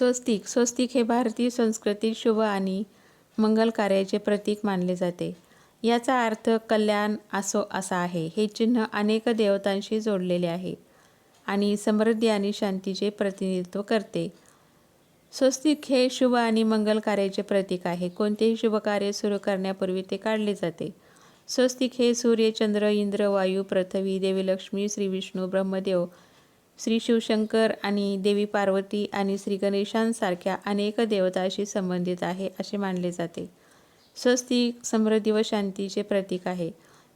स्वस्तिक स्वस्तिक हे भारतीय संस्कृतीत शुभ आणि मंगल कार्याचे प्रतीक मानले जाते. याचा अर्थ कल्याण असो असा आहे. हे चिन्ह अनेक देवतांशी जोडलेले आहे आणि समृद्धी आणि शांतीचे प्रतिनिधित्व करते. स्वस्तिक हे शुभ आणि मंगल कार्याचे प्रतीक आहे. कोणतेही शुभ कार्य सुरू करण्यापूर्वी ते काढले जाते. स्वस्तिक हे सूर्य चंद्र इंद्र वायू पृथ्वी देवी लक्ष्मी श्री विष्णू ब्रह्मदेव श्री शिवशंकर आणि देवी पार्वती आणि श्री गणेशांसारख्या अनेक देवताशी संबंधित आहे असे मानले जाते. स्वस्तिक समृद्धी व शांतीचे प्रतीक आहे.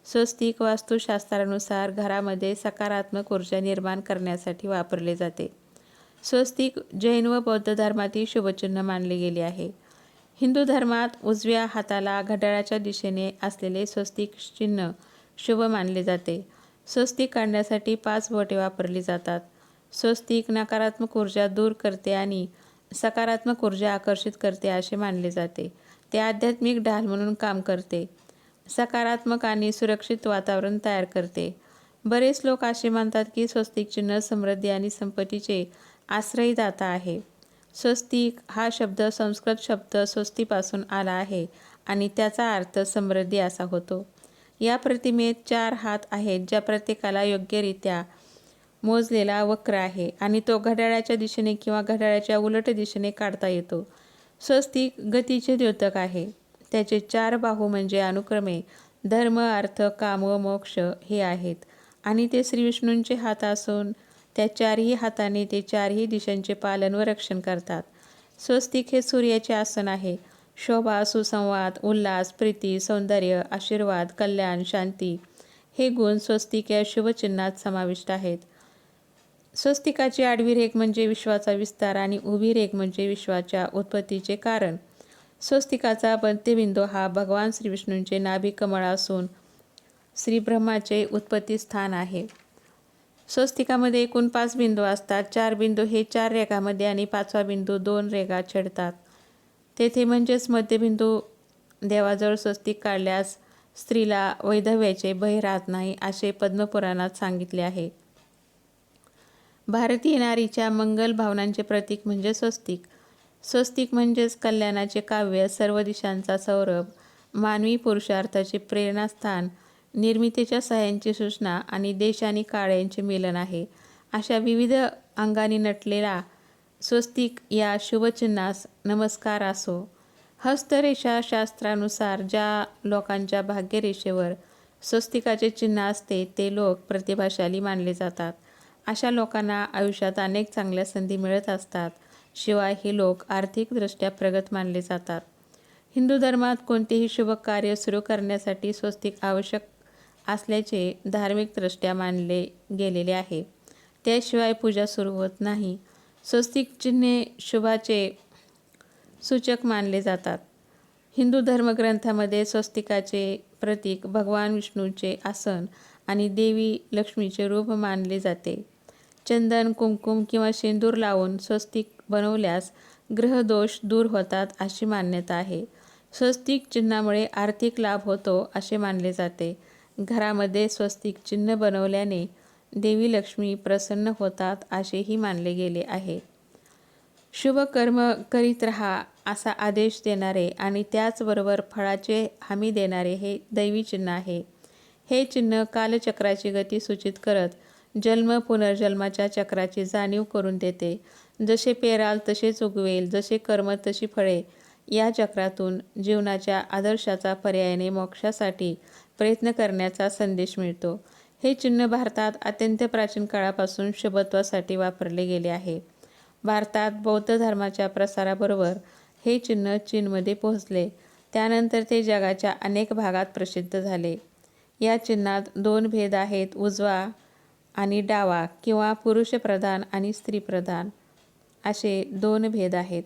स्वस्तिक वास्तुशास्त्रानुसार घरामध्ये सकारात्मक ऊर्जा निर्माण करण्यासाठी वापरले जाते. स्वस्तिक जैन व बौद्ध धर्मातील शुभचिन्ह मानले गेले आहे. हिंदू धर्मात उजव्या हाताला घड्याळाच्या दिशेने असलेले स्वस्तिक चिन्ह शुभ मानले जाते. स्वस्तिक काढण्यासाठी पाच बोटे वापरली जातात. स्वस्तिक नकारात्मक ऊर्जा दूर करते आणि सकारात्मक ऊर्जा आकर्षित करते असे मानले जाते. ते आध्यात्मिक ढाल म्हणून काम करते. सकारात्मक आणि सुरक्षित वातावरण तयार करते. बरेच लोक असे मानतात की स्वस्तिक चिन्ह समृद्धी आणि संपत्तीचे आश्रयदाता आहे. स्वस्तिक हा शब्द संस्कृत शब्द स्वस्तीपासून आला आहे आणि त्याचा अर्थ समृद्धी असा होतो. या प्रतिमेत चार हात आहेत ज्या प्रत्येकाला योग्यरित्या मोजलेला वक्र आहे आणि तो घड्याळाच्या दिशेने किंवा घड्याळाच्या उलट दिशेने काढता येतो. स्वस्तिक गतीचे द्योतक आहे. त्याचे चार बाहू म्हणजे अनुक्रमे धर्म अर्थ काम व मोक्ष हे आहेत. आणि ते श्रीविष्णूंचे हात असून त्या चारही हाताने ते चारही दिशांचे पालन व रक्षण करतात. स्वस्तिक हे सूर्याचे आसन आहे. शोभा सुसंवाद उल्हास प्रीती सौंदर्य आशीर्वाद कल्याण शांती हे गुण स्वस्तिक या शुभचिन्हात समाविष्ट आहेत. स्वस्तिकाची आडवी रेख म्हणजे विश्वाचा विस्तार आणि उभी रेख म्हणजे विश्वाच्या उत्पत्तीचे कारण. स्वस्तिकाचा मध्यबिंदू हा भगवान श्रीविष्णूंचे नाभी कमळ असून श्री ब्रह्माचे उत्पत्ती स्थान आहे. स्वस्तिकामध्ये एकूण पाच बिंदू असतात. चार बिंदू हे चार रेगामध्ये आणि पाचवा बिंदू दोन रेगा छेडतात. तेथे म्हणजेच मध्यबिंदू देवाजवळ स्वस्तिक काढल्यास स्त्रीला वैधव्याचे भय राहत नाही असे पद्मपुराणात सांगितले आहे. भारतीय नारीच्या मंगल भावनांचे प्रतीक म्हणजे स्वस्तिक. स्वस्तिक म्हणजेच कल्याणाचे काव्य सर्व दिशांचा सौरभ मानवी पुरुषार्थाचे प्रेरणास्थान निर्मितीच्या सह्यांची सूचना आणि देश आणि काळ यांचे मिलन आहे. अशा विविध अंगाने नटलेला स्वस्तिक या शुभचिन्हास नमस्कार असो. हस्तरेषा शास्त्रानुसार ज्या लोकांच्या भाग्यरेषेवर स्वस्तिकाचे चिन्ह असते ते लोक प्रतिभाशाली मानले जातात. अशा लोकांना आयुष्यात अनेक चांगल्या संधी मिळत असतात. शिवाय हे लोक आर्थिकदृष्ट्या प्रगत मानले जातात. हिंदू धर्मात कोणतेही शुभ कार्य सुरू करण्यासाठी स्वस्तिक आवश्यक असल्याचे धार्मिकदृष्ट्या मानले गेलेले आहे. त्याशिवाय पूजा सुरू होत नाही. स्वस्तिक चिन्हे शुभाचे सूचक मानले जातात. हिंदू धर्मग्रंथामध्ये स्वस्तिकाचे प्रतीक भगवान विष्णूचे आसन आणि देवी लक्ष्मीचे रूप मानले जाते. चंदन कुंकुम किंवा शेंदूर लावून स्वस्तिक बनवल्यास ग्रहदोष दूर होतात अशी मान्यता आहे. स्वस्तिक चिन्हामुळे आर्थिक लाभ होतो असे मानले जाते. घरामध्ये स्वस्तिक चिन्ह बनवल्याने देवी लक्ष्मी प्रसन्न होतात असेही मानले गेले आहे. शुभ कर्म करीत रहा असा आदेश देणारे आणि त्याचबरोबर फळाचे हमी देणारे हे दैवी चिन्ह आहे. हे चिन्ह कालचक्राची गती सूचित करत जन्म पुनर्जन्माच्या चक्राची जाणीव करून देते. जसे पेराल तसेच उगवेल जसे कर्म तशी फळे. या चक्रातून जीवनाच्या आदर्शाचा पर्यायाने मोक्षासाठी प्रयत्न करण्याचा संदेश मिळतो. हे चिन्ह भारतात अत्यंत प्राचीन काळापासून शुभत्वासाठी वापरले गेले आहे. भारतात बौद्ध धर्माच्या प्रसाराबरोबर हे चिन्ह चीनमध्ये पोहोचले. त्यानंतर ते जगाच्या अनेक भागात प्रसिद्ध झाले. या चिन्हात दोन भेद आहेत उजवा आणि डावा किंवा पुरुषप्रधान आणि स्त्रीप्रधान असे दोन भेद आहेत.